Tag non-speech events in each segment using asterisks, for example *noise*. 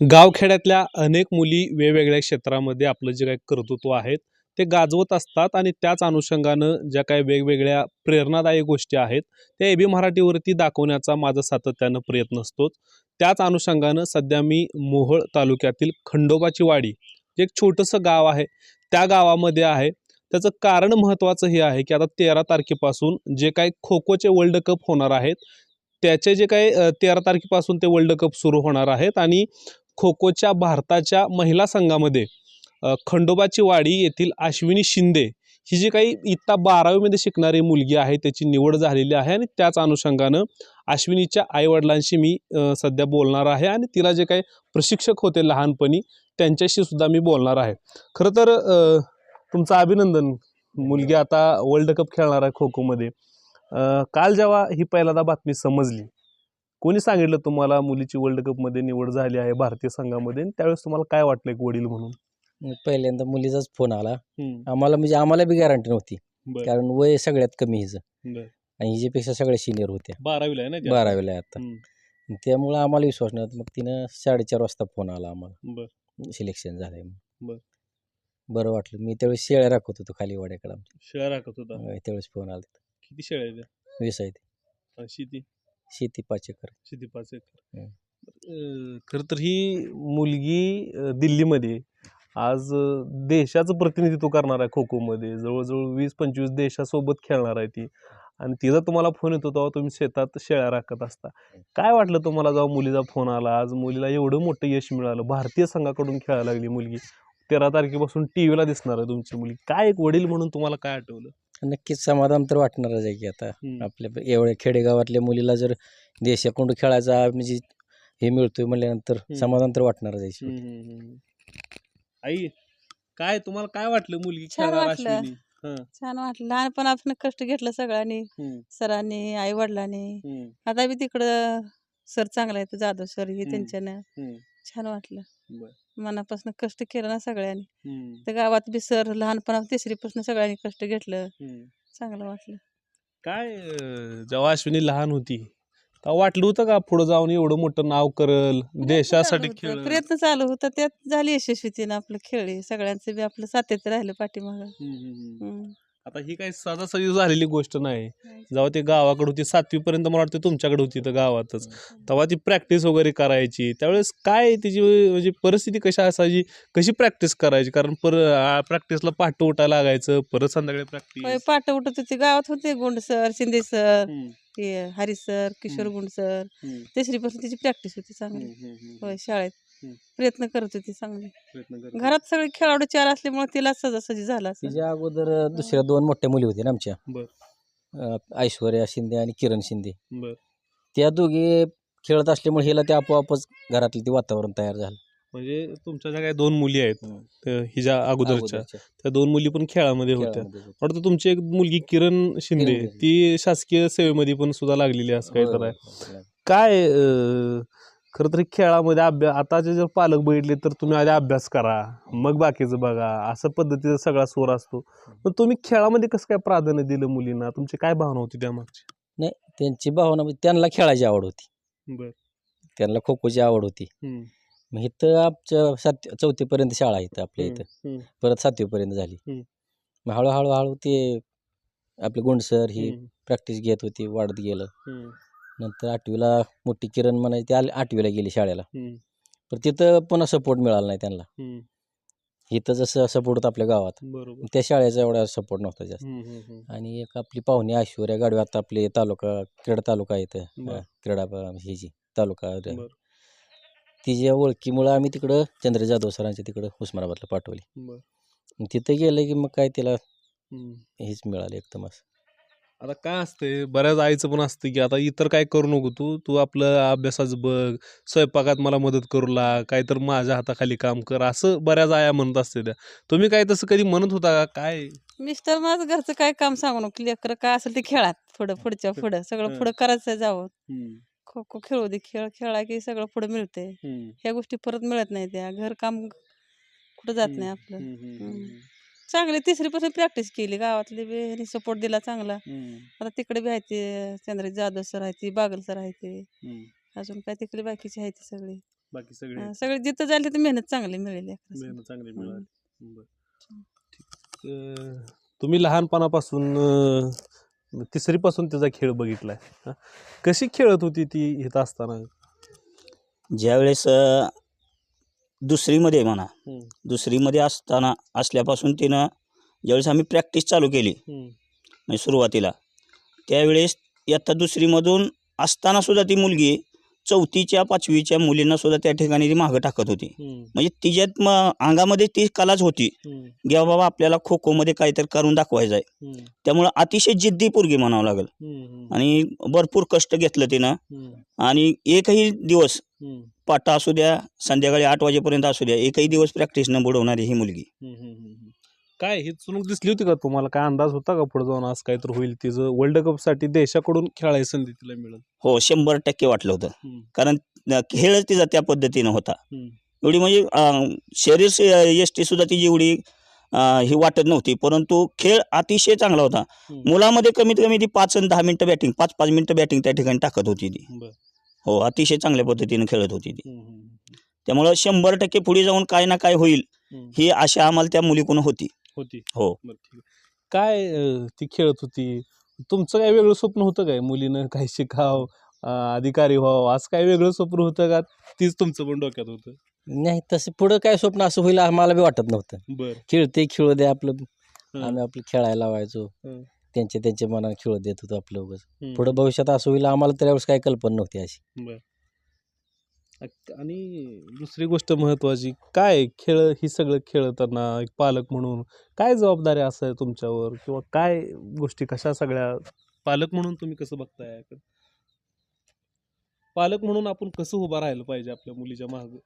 गावखेड्यातल्या अनेक मुली वेगवेगळ्या क्षेत्रामध्ये आपलं जे काही कर्तृत्व आहेत ते गाजवत असतात आणि त्याच अनुषंगानं ज्या काही वेगवेगळ्या प्रेरणादायी गोष्टी आहेत त्या ए बी मराठीवरती दाखवण्याचा माझा सातत्यानं प्रयत्न असतो त्याच अनुषंगानं सध्या मी मोहोळ तालुक्यातील खंडोबाची वाडी जे एक छोटंसं गाव आहे त्या गावामध्ये आहे. त्याचं कारण महत्त्वाचं हे आहे की आता तेरा तारखेपासून जे काही खो खोचे वर्ल्ड कप होणार आहेत त्याचे जे काही तेरा तारखेपासून ते वर्ल्ड कप सुरू होणार आहेत आणि खो खोच्या भारताच्या महिला संघामध्ये खंडोबाची वाडी येथील अश्विनी शिंदे ही जी काही इत्ता बारावीमध्ये शिकणारी मुलगी आहे त्याची निवड झालेली आहे आणि त्याच अनुषंगानं अश्विनीच्या आईवडिलांशी मी सध्या बोलणार आहे आणि तिला जे काही प्रशिक्षक होते लहानपणी त्यांच्याशी सुद्धा मी बोलणार आहे. खरं तर तुमचं अभिनंदन. मुलगी आता वर्ल्ड कप खेळणार आहे खो खोमध्ये काल जेव्हा ही पहिल्यांदा बातमी समजली कोणी सांगितलं तुम्हाला मुलीची वर्ल्ड कपमध्ये निवड झाली आहे भारतीय संघामध्ये? त्यावेळेस तुम्हाला काय वाटलं एक वडील म्हणून? मग पहिल्यांदा मुलीचाच फोन आला. आम्हाला म्हणजे आम्हाला बी गॅरंटी नव्हती. कारण वय सगळ्यात कमी हिचं. आणि हिच्यापेक्षा सगळ्या सिनियर होत्या. बारावीला आहे ना? बारावीला आहे आता. त्यामुळं आम्हाला विश्वास नव्हता. मग तिनं साडेचार वाजता फोन आला आम्हाला. सिलेक्शन झालंय म्हणून. बरं. वाटलं. मी त्यावेळेस शेळ्या राखत होतो खाली वाड्याकडे शेळ्या राखत होता? त्यावेळेस फोन आला. किती शेळ्या आहेत? वीस आहे ते. अं, शेती? शेती पाच एकर. शेती पाच एकर. हम्म. अं, खरं तर ही मुलगी अं, दिल्लीमध्ये आज अं, देशाचं प्रतिनिधित्व करणार आहे खो खोमध्ये जवळजवळ वीस पंचवीस देशासोबत खेळणार आहे ती. आणि तिचा तुम्हाला फोन येतो तेव्हा तुम्ही शेतात शेळ्या राखत असता. काय वाटलं तुम्हाला जेव्हा मुलीचा फोन आला? आज मुलीला एवढं मोठं यश मिळालं. भारतीय संघाकडून खेळायला लागली मुलगी. तेरा तारखेपासून टी व्हीला दिसणार आहे तुमची मुलगी. काय एक वडील म्हणून तुम्हाला काय आठवलं? नक्कीच समाधान तर वाटणारच आहे की आता हम्म. आपल्या एवढ्या खेडेगावातल्या मुलीला जर देशाकडून खेळायचा म्हणजे हे मिळतोय म्हणल्यानंतर. समाधान तर वाटणारच आहे हम्म, शेवटी. हम्म, हम्म. आई काय तुम्हाला काय वाटलं मुलगी छान खेळणार वाटलं. अश्विनी हं, छान वाटलं लहानपणापासून कष्ट घेतलं सगळ्यांनी हम्म, सरांनी आई वडिलांनी हम्म, आता बी तिकडं सर चांगला आहे जाधव सर हे हम्म. त्यांच्यानं हम्म, छान वाटलं बरं. मनापासून कष्ट केलं ना सगळ्यांनी. हम्म, तर गावात बी सर लहानपणा तिसरीपासून सगळ्यांनी कष्ट घेतलं. हम्म. चांगलं वाटलं. काय अं, जेव्हा अश्विनी लहान होती तेव्हा वाटलं होतं का पुढे जाऊन एवढं मोठं नाव करल देशासाठी प्रयत्न चालू खेळ होतं, प्रयत्न चालू होता. त्यात झाली यशस्वीतीनं आपलं खेळली सगळ्यांचं बी आपलं सातत्य राहिलं पाठीमागं. आता ही काही सहजासहजी झालेली गोष्ट नाही. जेव्हा ती गावाकडे होती सातवी पर्यंत मला वाटतं तुमच्याकडे होती तर गावातच. तेव्हा ती प्रॅक्टिस वगैरे करायची. त्यावेळेस काय तिची म्हणजे परिस्थिती कशी असायची? कशी प्रॅक्टिस करायची? कारण पर प्रॅक्टिसला पहाटे उठायला लागायचं परत संध्याकाळी प्रॅक्टिस पाठ उठत होते. गावात होते गुंड सर शिंदे सर ते हरी सर किशोर गुंड सर. तिसरीपासून तिची प्रॅक्टिस होती चांगली. शाळेत. प्रयत्न करत होती चांगली. प्रयत्न करत घरात सगळे खेळाडू चार असल्यामुळे तिला सजासजी झाला तिच्या अगोदर दुसऱ्या दोन मोठ्या मुली होत्या ना आमच्या. बर. अं, ऐश्वर्या शिंदे आणि किरण शिंदे. बर. त्या दोघी खेळत असल्यामुळे हिला ते आपोआपच घरातलं ते वातावरण तयार झालं. म्हणजे तुमच्या ज्या काही दोन मुली आहेत त्या हिच्या अगोदरच्या अगोदरच्या. त्या दोन मुली पण खेळामध्ये होत्या. खेळामध्ये होत्या. वाटतं तुमची एक मुलगी किरण शिंदे किरण. ती शासकीय सेवेमध्ये पण सुद्धा लागलेली असं काही तर होय, आहे. होय. काय अं, खरं तर खेळामध्ये अभ्यास आताचे जर पालक बघितले तर तुम्ही आधी अभ्यास करा मग बाकीचं बघा असं पद्धतीचा सगळा सोर असतो. पण तुम्ही खेळामध्ये कसं काय प्राधान्य दिलं मुलींना? तुमची काय भावना होती त्यामागची? त्यांची भावना म्हणजे त्यांना खेळायची आवड होती. बर. त्यांना खो खोची आवड होती. मग इथं आमच्या सात चौथीपर्यंत शाळा इथं आपल्या इथं. परत सातवीपर्यंत झाली. हम्म. मग हळूहळू हळू ते आपले गुंडसर ही प्रॅक्टिस घेत होती वाढत गेलं. नंतर आठवीला मोठी किरण म्हणायची ती आली आठवीला गेली शाळेला. पण तिथं पुन्हा सपोर्ट मिळाला नाही त्यांना. इथं जसं सपोर्ट होतं आपल्या गावात त्या शाळेचा एवढा सपोर्ट नव्हता जास्त. आणि एक आपली पाहुणी ऐश्वर्या गाडवे आता आपले तालुका क्रीडा तालुका इथं. क्रीडा ही जी तालुका. तिच्या ओळखीमुळं आम्ही तिकडं चंद्र जाधव सरांच्या तिकडं उस्मानाबादला पाठवली. तिथं गेलं की मग काय तिला. हेच मिळालं एकदम असं. आता काय असते बऱ्याच आईचं पण असतं की आता इतर काय करू नको तू तू आपलं अभ्यासाचं बघ स्वयंपाकात मला मदत करू लाग काय तर माझ्या हाताखाली काम कर असं बऱ्याच आया म्हणत असते त्या. तुम्ही काय तसं कधी म्हणत होता का? काय? मिस्टर माझं घरचं काय काम सांगू नको लेकरं काय असेल ते खेळात पुढं पुढच्या पुढं सगळं. पुढं करायचं जावं. खो खो खेळू दे खेळ खेळा की सगळं पुढं मिळतंय. ह्या गोष्टी परत मिळत नाही त्या घर काम कुठं जात नाही आपलं. चांगली तिसरीपासून प्रॅक्टिस केली गावातली बी ह्यांनी सपोर्ट दिला चांगला आता तिकडे बी आहे ते चंद्र जाधव सर आहे ती बागल सर आहे ते अजून काय तिकडे बाकीची आहे ती सगळी बाकी सगळे हा, सगळे जिथं जाईल तिथं मेहनत चांगली मिळेल लेकरांना. मेहनत चांगली. मिळाली बरं. ठीक. अं, तुम्ही लहानपणापासून अं, तिसरीपासून त्याचा खेळ बघितलाय हा? कशी खेळत होती ती इथं असताना ज्यावेळेस अ, दुसरीमध्ये म्हणा. दुसरीमध्ये असताना असल्यापासून तिनं ज्यावेळेस आम्ही प्रॅक्टिस चालू केली. म्हणजे सुरुवातीला त्यावेळेस इयत्ता दुसरीमधून असताना सुद्धा ती मुलगी चौथीच्या पाचवीच्या मुलींना सुद्धा त्या ठिकाणी ती मागं टाकत होती. म्हणजे तिच्यात मग अंगामध्ये ती कलाच होती. की बाबा आपल्याला खो खोमध्ये काहीतरी करून दाखवायचं आहे. त्यामुळं अतिशय जिद्दी पोरगी म्हणावं लागेल. आणि भरपूर कष्ट घेतलं तिनं. आणि एकही दिवस. पाटा असू द्या संध्याकाळी आठ वाजेपर्यंत असू द्या एकही दिवस प्रॅक्टिस न बुडवणारी ही मुलगी. काय ही चुणूक दिसली होती का तुम्हाला काय अंदाज होता का पुढे जाऊन आज काय तर होईल तिचं वर्ल्ड कपसाठी देशाकडून खेळायची संधी तिला मिळेल हो शंभर टक्के वाटलं होतं. कारण अं, खेळच तिचा त्या पद्धतीनं होता. एवढी म्हणजे शरीर यष्टी सुद्धा तिची एवढी ही वाटत नव्हती परंतु खेळ अतिशय चांगला होता. मुलामध्ये कमीत कमी ती पाच आणि दहा मिनिटं बॅटिंग पाच पाच मिनिटं बॅटिंग त्या ठिकाणी टाकत होती ती. हो अतिशय चांगल्या पद्धतीनं खेळत होती ती. त्यामुळं शंभर टक्के पुढे जाऊन काय ना काय होईल. ही आशा आम्हाला त्या मुलीकडून होती. होती. हो. बरं, ठीक आहे. काय अं, ती खेळत होती? तुमचं काय वेगळं स्वप्न होतं काय? मुलीनं काय शिकाव अधिकारी व्हावं असं काय वेगळं स्वप्न होतं का? तीच तुमचं पण डोक्यात होतं. नाही तसं पुढं काय स्वप्न असं होईल आम्हाला बी वाटत नव्हतं. बर. खेळते खेळू दे आपलं. आम्ही आपलं खेळायला हं. त्यांच्या त्यांच्या मनात खेळू देत होतो आपलं उगाच. पुढं भविष्यात असं होईल आम्हाला त्यावेळेस काही कल्पना नव्हती अशी. बर. आणि दुसरी गोष्ट महत्वाची काय खेळ ही सगळं खेळताना एक पालक म्हणून काय जबाबदारी असं आहे तुमच्यावर? किंवा काय गोष्टी कशा सगळ्या पालक म्हणून तुम्ही कसं बघताय? पालक म्हणून आपण कसं उभं राहिलं पाहिजे आपल्या मुलीच्या माग?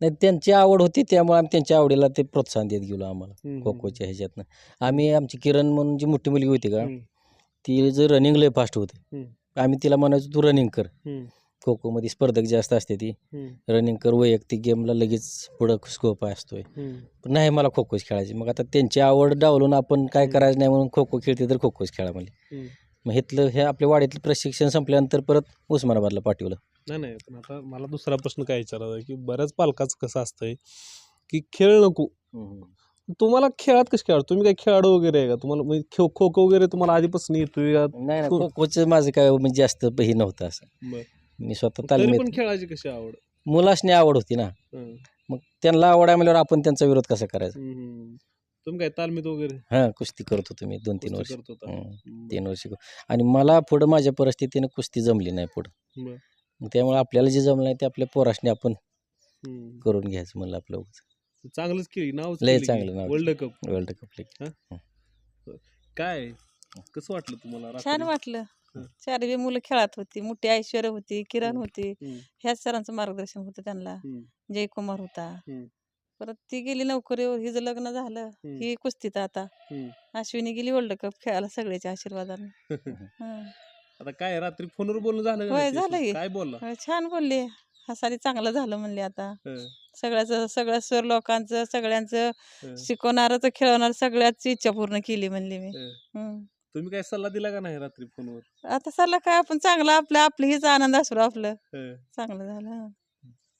नाही त्यांची आवड होती त्यामुळे आम्ही त्यांच्या आवडीला ते प्रोत्साहन देत गेलो आम्हाला खो खोच्या ह्याच्यातनं. आम्ही आमची किरण म्हणून जी मोठी मुलगी होती का ती जर रनिंग लय फास्ट होते. आम्ही तिला म्हणायचो तू रनिंग कर. खो खोमध्ये स्पर्धक जास्त असते ती. रनिंग कर वैयक्तिक गेमला लगेच पुढं स्कोप असतोय. पण नाही मला खो खोच खेळायची. मग आता त्यांची आवड डावलून आपण काय. करायचं नाही म्हणून खो खो खेळते तर खो खोच खेळा हम्म. मग इथलं हे आपल्या वाडीतलं प्रशिक्षण संपल्यानंतर परत उस्मानाबादला पाठवलं. नाही नाही. पण आता मला दुसरा प्रश्न काय विचारायचा आहे की बऱ्याच पालकाचं कसं असतंय की खेळ नको. तुम्हाला खेळात कसं खेळा तुम्ही काय खेळाडू वगैरे आहे का? तुम्हाला म्हणजे खो खो खो वगैरे तुम्हाला आधीपासून येतोय का? नाही खो खोचं माझं काय म्हणजे जास्त हे नव्हतं असं. बरं. मी स्वतः तरी पण तालमीत खेळायची कशी आवड? मुलासनी आवड होती ना. हं. मग त्यांना आवड आहे म्हणल्यावर आपण त्यांचा विरोध कसा करायचा? हम्म. तुम्ही काय तालमीत वगैरे? हां कुस्ती करत होतो मी दोन तीन कुस्ती वर्ष. करत होता. हं, बरं. तीन वर्ष. आणि मला पुढं माझ्या परिस्थितीनं कुस्ती जमली नाही पुढं. बरं. मग त्यामुळे आपल्याला जे जमलं ते आपल्या पोराशने आपण हम्म. करून घ्यायचं म्हणलं आपलं चांगलंच केली नाव लय चांगलं नाव. वर्ल्ड कप वर्ल्ड कप काय कसं वाटलं तुम्हाला छान रात्री? वाटलं हं. चारही मुलं खेळात होती मोठी ऐश्वर्या होती किरण हं. होती हम्म. ह्याच सरांचं मार्गदर्शन होतं त्यांना. जयकुमार होता हं. परत ती गेली नोकरीवर हिचं लग्न झालं हं. ही कुस्तीत आता हं. अश्विनी गेली वर्ल्ड कप खेळायला सगळ्याच्या आशीर्वादाने *laughs* हं. आता काय रात्री फोनवर बोलणं झालं का होय, नाही झालं त्याच्याशी? की. काय बोलला छान बोलली हसाली चांगलं झालं म्हणले आता हं. सगळ्याचं सगळ्या सर लोकांचं सगळ्यांचं हं. शिकवणारच खेळवणार सगळ्याची इच्छा पूर्ण केली म्हणली मी हं. तुम्ही काय सल्ला दिला का नाही रात्री फोनवर आता सल्ला काय आपण चांगला आपलं आपलं हीच आनंद असू आपलं हं. चांगलं झालं हं.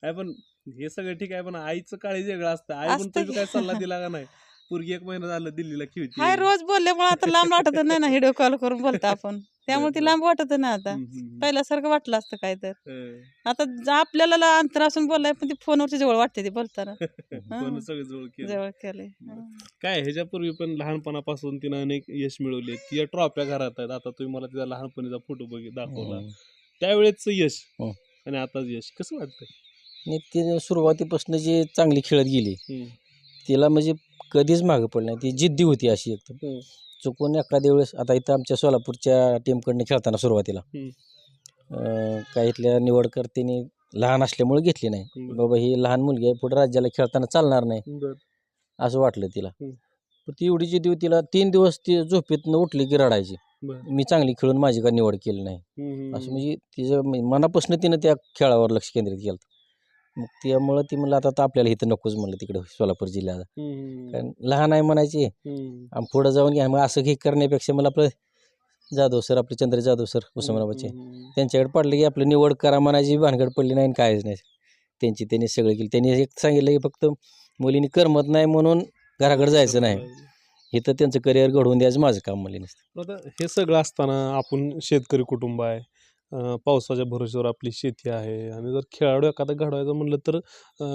काय पण हे सगळं ठीक आहे पण आईचं काळी वेगळं असतं आई पण असतं तुम्ही की. काय सल्ला दिला का नाही पोरगी एक महिना झालं दिल्लीला खेळते हाय रोज बोलल्यामुळे आता लांब वाटत नाही ना *laughs* व्हिडिओ कॉल करून बोलता आपण त्यामुळे ती. लांब वाटत नाही आता. पहिल्यासारखं वाटलं असतं काय तर हं. आता जा- आपल्याला ला- अंतर असून बोलाय पण ती फोनवरची जवळ वाटते ती बोलताना सगळं जवळ केलं जवळ केले बरं. काय ह्याच्यापूर्वी पण लहानपणापासून तिनं अनेक यश मिळवले तिच्या ट्रॉफ्या घरात आहेत आता तुम्ही मला तिचा लहानपणीचा फोटो बघित दाखवला हं. त्यावेळेच यश हं. आणि आताच यश कसं वाटतंय आणि ती सुरुवातीपासून जी चांगली खेळत गेली. तिला म्हणजे कधीच मागं पडलं नाही ती जिद्दी होती अशी एकदम. चुकून एखाद्या वेळेस आता इथं आमच्या सोलापूरच्या टीमकडनं खेळताना सुरुवातीला हं. अं, काही इथल्या निवडकर्त्यांनी लहान असल्यामुळे घेतली नाही. बाबा ही लहान मुलगी आहे पुढे राज्याला खेळताना चालणार नाही बरं. असं वाटलं तिला. पण ती एवढी जिद्दी होती तिला तीन दिवस ती झोपेतनं उठली की रडायची बरं. मी चांगली खेळून माझी का निवड केली नाही असं. म्हणजे तिचं मनापासून तिनं त्या खेळावर लक्ष केंद्रित केलं मग त्यामुळं ती म्हणलं आता तर आपल्याला इथं नकोच म्हणलं तिकडं सोलापूर जिल्ह्याला. कारण लहान आहे म्हणायची. आणि पुढं जाऊन घ्या. मग असं हे करण्यापेक्षा मला आपलं जाधव सर आपले चंद्र जाधव सर उस्मानाबादचे. त्यांच्याकडे पडले की आपलं निवड करा म्हणायची भानगड पडली नाही आणि कायच नाही. त्यांची त्यांनी सगळं केलं. त्यांनी एक सांगितलं की फक्त मुलींनी करमत नाही म्हणून घराकडे जायचं नाही. इथं त्यांचं करिअर घडवून द्यायचं माझं काम मुली नसतं. आता हे सगळं असताना आपण शेतकरी कुटुंब आहे. पावसाच्या भरोश्यावर आपली शेती आहे आणि जर खेळाडू एखादा घडवायचं म्हणलं तर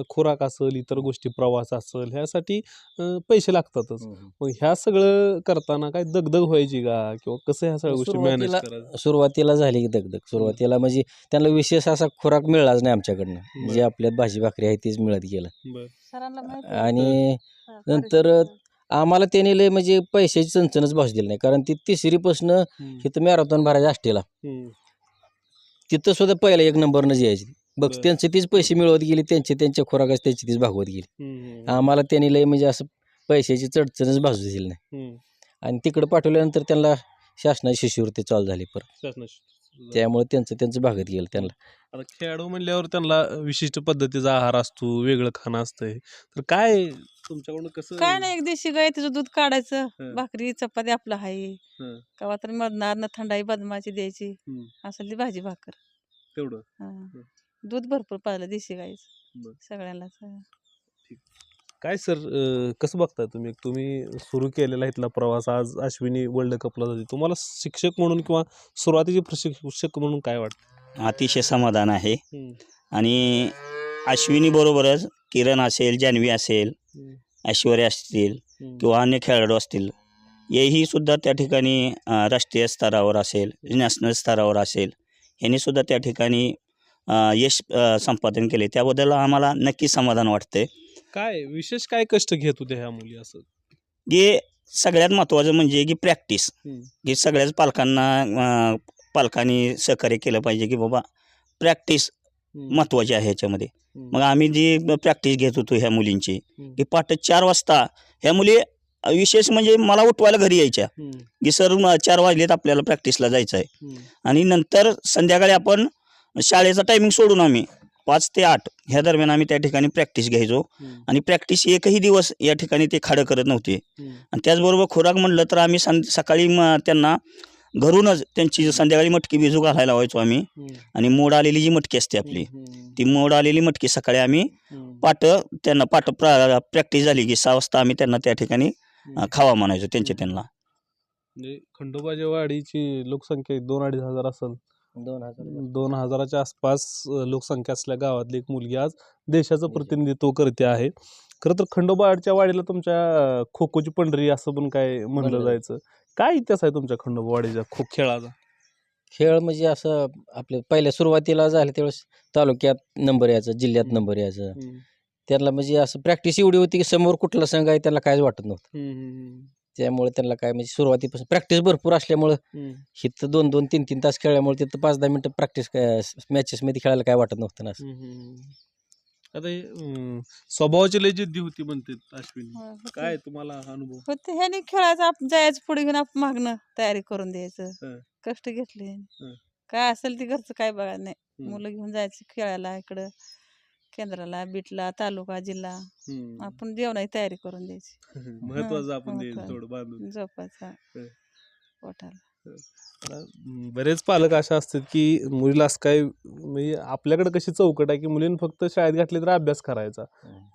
खुराक असेल इतर गोष्टी प्रवास असेल ह्यासाठी पैसे लागतातच मग ह्या सगळं करताना काय दगदग व्हायची का किंवा कसं ह्या सगळ्या गोष्टी मॅनेज सुरुवातीला करायचं सुरुवातीला झाली की दगदग सुरुवातीला म्हणजे त्यांना विशेष असा खुराक मिळालाच नाही आमच्याकडनं. जे आपल्यात भाजी भाकरी आहे तीच मिळत गेलं. आणि हा, नंतर. आम्हाला त्यांनी लय म्हणजे पैशाची चणचणच भास दिली नाही कारण ती तिसरीपासून. इथं मॅरेथॉन आष्टीला हम्म. तिथं सुद्धा पहिला एक नंबरनं यायची बघ बरं. त्यांचे तीच पैसे मिळवत गेले त्यांचे त्यांच्या खुराकाच त्यांची तीच भागवत गेली हम्म. आम्हाला त्यांनी लय म्हणजे असं पैशाची चढचणच भासू दिली नाही हम्म. आणि तिकडं पाठवल्यानंतर त्यांना शासनाची शिष्यवृत्ती चालू झाली परत शासनाशी. त्यामुळे त्यांचं त्यांचं भागत गेलं त्यांना आता खेळाडू म्हणल्यावर त्यांना विशिष्ट पद्धतीचा आहार असतो वेगळं खाणं असतंय तर काय तुमच्याकडून कसं काय नाही एक देशी गाय तिचं दूध काढायचं. भाकरी चपाती आपलं आहे हं. कवा तर मधनात थंडाई बदमाची द्यायची हं. असली भाजी भाकर तेवढं. हं. दूध भरपूर पाजलं देशी गाईच बरं. सगळ्यांनाच हा. काय सर कसं बघताय तुम्ही तुम्ही सुरू केलेला इथला प्रवास आज अश्विनी वर्ल्ड कपला जाते तुम्हाला शिक्षक म्हणून किंवा सुरुवातीचे प्रशिक्षक म्हणून काय वाटतं अतिशय समाधान आहे. आणि अश्विनी बरोबरच किरण असेल जान्हवी असेल. ऐश्वर्या असतील. किंवा अन्य खेळाडू असतील हेही सुद्धा त्या ठिकाणी राष्ट्रीय स्तरावर असेल नॅशनल स्तरावर असेल ह्यांनी सुद्धा त्या ठिकाणी यश संपादन केले त्याबद्दल आम्हाला नक्की समाधान वाटते काय विशेष काय कष्ट घेत होते ह्या मुली असं की सगळ्यात महत्त्वाचं म्हणजे की प्रॅक्टिस हम्म. सगळ्याच पालकांना अ, पालकांनी सहकार्य केलं पाहिजे की बाबा प्रॅक्टिस हम्म. महत्त्वाची आहे ह्याच्यामध्ये हम्म. मग आम्ही जी प्रॅक्टिस घेत होतो ह्या मुलींची हम्म. की पहाटे चार वाजता ह्या मुली अ, विशेष म्हणजे मला उठवायला घरी यायच्या हम्म. की सर म- चार वाजलेत आपल्याला प्रॅक्टिसला जायचं आहे हम्म. आणि नंतर संध्याकाळी आपण शाळेचा टायमिंग सोडून आम्ही पाच ते आठ ह्या दरम्यान आम्ही त्या ठिकाणी प्रॅक्टिस घ्यायचो. आणि प्रॅक्टिस एकही दिवस या ठिकाणी ते खाडं करत नव्हते. आणि त्याचबरोबर खुराक म्हणलं तर आम्ही सं सकाळी त्यांना घरूनच त्यांची संध्याकाळी मटकी भिजू घालायला लावायचो आम्ही. आणि मोड आलेली जी मटकी असते आपली. ती मोड आलेली मटकी सकाळी आम्ही. पाट त्यांना पाट प्रा प्रॅक्टिस झाली की सहा वाजता आम्ही त्यांना त्या ठिकाणी खावा म्हणायचो त्यांचे त्यांना म्हणजे खंडोबाच्या वाडीची लोकसंख्या दोन अडीच हजार असेल दोन हजार दोन हजाराच्या आसपास अ, लोकसंख्या असलेल्या गावातली एक मुलगी आज देशाचं प्रतिनिधित्व करते आहे. खरं तर खंडोबाच्या वाडीला तुमच्या अ, खो खोची पंढरी असं पण काय म्हणलं म्हणलं. जायचं. काय इतिहास आहे तुमच्या खंडोबा वाडीच्या खो खेळाचा? खेळ म्हणजे असं आपल्या पहिल्या सुरुवातीला झालं त्यावेळेस तालुक्यात नंबर यायचं जिल्ह्यात हम्म. नंबर यायचं. त्यांना म्हणजे असं प्रॅक्टिस एवढी होती की समोर कुठला संघ आहे त्याला काहीच वाटत नव्हतं. त्यामुळे त्यांना काय म्हणजे सुरुवातीपासून प्रॅक्टिस भरपूर असल्यामुळं. इथं दोन दोन तीन तीन तास खेळल्यामुळे तिथं पाच दहा मिनटं प्रॅक्टिस मॅचेसमध्ये खेळायला काय वाटत नव्हतं ना असं. आता स्वभावाची लय जिद्दी होती म्हणते अश्विनी. काय तुम्हाला अनुभव होते ह्याने खेळायचं जायचं पुढे घेऊन आपण मागणं तयारी करून द्यायचं हं. कष्ट घेतले हं. काय असेल ते घरचं काय बघा नाही. मुलं घेऊन जायचं खेळायला इकडं केंद्राला बीटला तालुका जिल्हा हम्म. आपण जेवणाची तयारी करून द्यायची. *laughs* महत्वाचं आपण द्यायचं महत्वाचं. थोडं बांधून. झोपायचा *laughs* हं. पोटाला. आता, म, बरेच पालक असे असतात की मुलीला असं काय म्हणजे आपल्याकडे कशी चौकट आहे की मुलीने फक्त शाळेत घातली तर अभ्यास करायचा.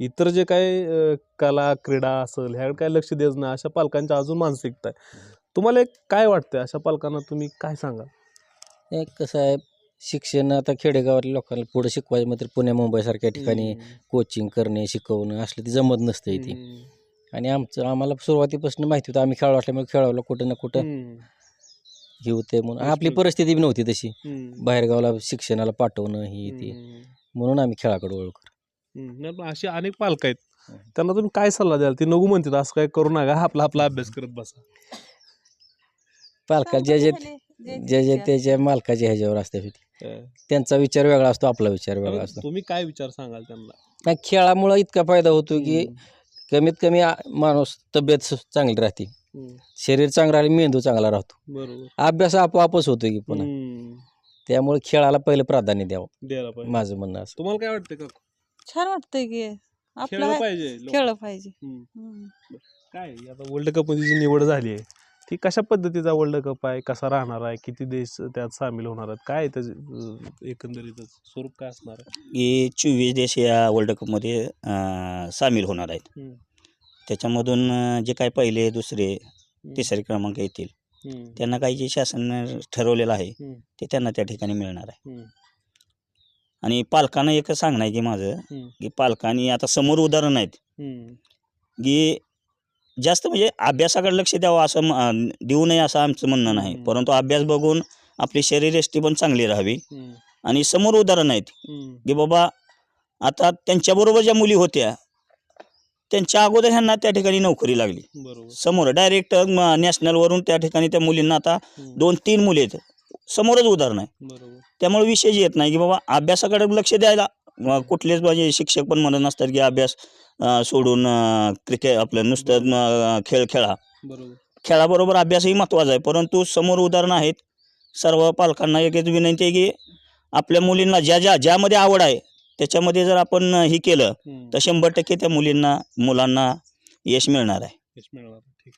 इतर जे काय अ, कला क्रीडा असेल ह्याकडे काय लक्ष द्यायचं नाही अशा पालकांची अजून मानसिकता आहे. तुम्हाला एक काय वाटतंय? अशा पालकांना तुम्ही काय सांगा हे कसं आहे शिक्षण आता खेडेगावातल्या लोकांना पुढे शिकवायचं म्हणजे पुण्या मुंबईसारख्या ठिकाणी कोचिंग करणे शिकवणं असलं ते जमत नसतं इथे. आणि आमचं आम्हाला सुरुवातीपासून माहिती होतं आम्ही खेळाडू असल्यामुळे खेळायला कुठं ना कुठं हे होते म्हणून. आपली गोष्टी- परिस्थिती बी नव्हती तशी. बाहेरगावला शिक्षणाला पाठवणं ही ते. म्हणून आम्ही खेळाकडे ओळख नाही पण असे अनेक पालक आहेत. हम्म. त्यांना तुम्ही काय सल्ला द्याल? ते नको म्हणतात असं काय करू नका. आपला आपला अभ्यास करत बसा. पालका जे जे सांगतो ह्याने, जे जे इच्छा. त्याच्या मालकाच्या ह्याच्यावर असते. अं, त्यांचा विचार वेगळा असतो आपला विचार वेगळा असतो. तुम्ही काय विचार सांगाल त्यांना? नाही खेळामुळं इतका फायदा होतो की कमीत कमी आ- माणूस तब्येत स- चांगली राहते. शरीर चांगलं राहिले मेंदू चांगला राहतो. बरोबर. अभ्यास आपोआपच होतो की पुन्हा. हम्म, त्यामुळे खेळाला पहिलं प्राधान्य द्यावं. द्यायला पाहिजे. माझं म्हणणं असं. तुम्हाला काय वाटतं का छान वाटतंय की. आपलं खेळलं आहे- पाहिजे लोक. खेळलं पाहिजे. हम्म. हम्म. काय आता वर्ल्ड कपमध्ये जी निवड झाली आहे ती कशा पद्धतीचा वर्ल्ड कप आहे कसा राहणार आहे किती देश त्यात सामील होणार आहेत काय त्याचं एकंदरीतच स्वरूप काय असणार आहे की चोवीस देश या वर्ल्ड कपमध्ये सामील होणार आहेत हम्म. त्याच्यामधून अं, जे काय पहिले दुसरे तिसरे क्रमांक येतील हम्म. त्यांना काही जे शासन ठरवलेलं आहे हम्म. ते त्यांना त्या ठिकाणी मिळणार आहे हम्म. आणि पालकांना एकच सांगणं आहे की माझं हम्म. की पालकांनी आता समोर उदाहरण आहेत हम्म. की जास्त म्हणजे अभ्यासाकडे लक्ष द्यावं असं देऊ नये असं आमचं म्हणणं नाही. परंतु अभ्यास बघून आपली शरीरयष्टी पण चांगली राहावी. आणि समोर उदाहरण आहेत. की बाबा आता त्यांच्याबरोबर ज्या मुली होत्या त्यांच्या अगोदर ह्यांना त्या ठिकाणी नोकरी लागली समोर डायरेक्ट नॅशनलवरून त्या ठिकाणी त्या मुलींना आता. दोन तीन मुली आहेत समोरच उदाहरण आहे त्यामुळे विषय येत नाही की बाबा अभ्यासाकडे लक्ष द्यायला म, कुठलेच म्हणजे शिक्षक पण म्हणत नसतात की अभ्यास अं, सोडून क्रिकेट आपलं नुसतं अं, खेळ खेळा. बरोबर. खेळाबरोबर अभ्यासही महत्त्वाचा आहे परंतु समोर उदाहरणं आहेत. सर्व पालकांना एकच विनंती आहे की आपल्या मुलींना ज्या ज्या ज्यामध्ये आवड आहे त्याच्यामध्ये जर आपण अं, हे केलं हम्म. तर शंभर टक्के त्या मुलींना मुलांना यश मिळणार आहे. यश मिळणार ठीक.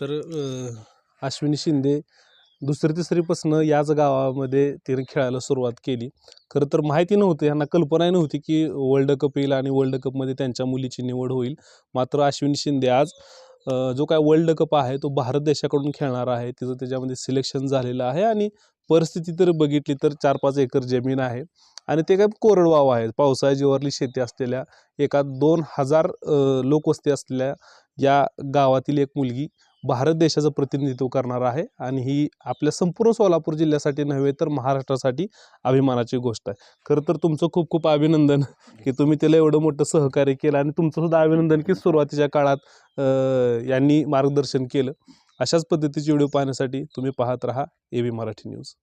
तर अं, अश्विनी शिंदे दुसरी तिसरीपासनं याच गावामध्ये तिने खेळायला सुरुवात केली. खरं तर माहिती नव्हती यांना कल्पनाही नव्हती की वर्ल्ड कप येईल आणि वर्ल्ड कपमध्ये त्यांच्या मुलीची निवड होईल. मात्र अश्विन शिंदे आज जो काय वर्ल्ड कप आहे तो भारत देशाकडून खेळणार आहे. तिचं त्याच्यामध्ये सिलेक्शन झालेलं आहे आणि परिस्थिती तर बघितली तर चार पाच एकर जमीन आहे. आणि ते काय कोरडवाव आहे पावसाळ्या जीवावरली शेती असलेल्या एका दोन हजार लोकवस्ती असलेल्या या गावातील एक मुलगी भारत देशाचं प्रतिनिधित्व करणार आहे आणि ही आपल्या संपूर्ण सोलापूर जिल्ह्यासाठी नव्हे तर महाराष्ट्रासाठी अभिमानाची गोष्ट आहे. खरं तर तुमचं खूप खूप अभिनंदन की तुम्ही तिला एवढं मोठं सहकार्य केलं आणि तुमचं सुद्धा अभिनंदन की सुरुवातीच्या काळात यांनी मार्गदर्शन केलं. अशाच पद्धतीचे व्हिडिओ पाहण्यासाठी तुम्ही पाहत राहा ए बी मराठी न्यूज.